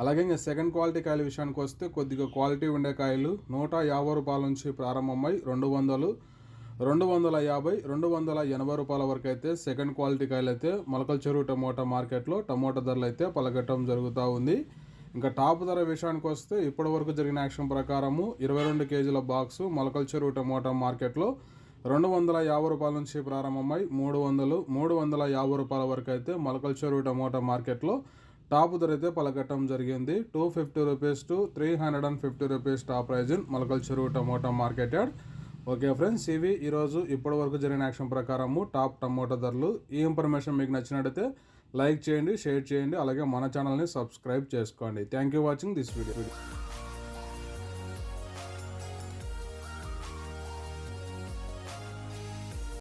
అలాగే ఇంకా second quality కాయల విషయానికి వస్తే కొద్దిగా క్వాలిటీ ఉండే కాయలు నూట యాభై రూపాయల నుంచి ప్రారంభమై రెండు వందలు రెండు వందల యాభై రెండు వందల ఎనభై రూపాయల వరకు అయితే సెకండ్ క్వాలిటీ కాయలు అయితే మొలకల చెరువు టమోటా మార్కెట్లో టమోటా ధరలు అయితే పలకటం జరుగుతూ ఉంది. ఇంకా టాప్ ధర విషయానికి వస్తే ఇప్పటి వరకు జరిగిన యాక్షన్ ప్రకారము ఇరవై రెండు కేజీల బాక్సు మొలకల చెరువు టమోటా మార్కెట్లో రెండు వందల యాభై రూపాయల నుంచి ప్రారంభమై మూడు వందలు మూడు వందల యాభై రూపాయల వరకు అయితే మొలకల చెరువు టమోటా మార్కెట్లో టాప్ ధర అయితే పలకట్టడం జరిగింది. Two fifty rupees to three hundred and fifty rupees top prize in Molakala Cheruvu tomato market yard. Okay friends ఇవి ఈరోజు ఇప్పటి వరకు జరిగిన యాక్షన్ ప్రకారము టాప్ టమోటా ధరలు. ఈ ఇన్ఫర్మేషన్ మీకు నచ్చినట్టయితే లైక్ చేయండి షేర్ చేయండి అలాగే మన ఛానల్ని సబ్స్క్రైబ్ చేసుకోండి. Thank you watching this video.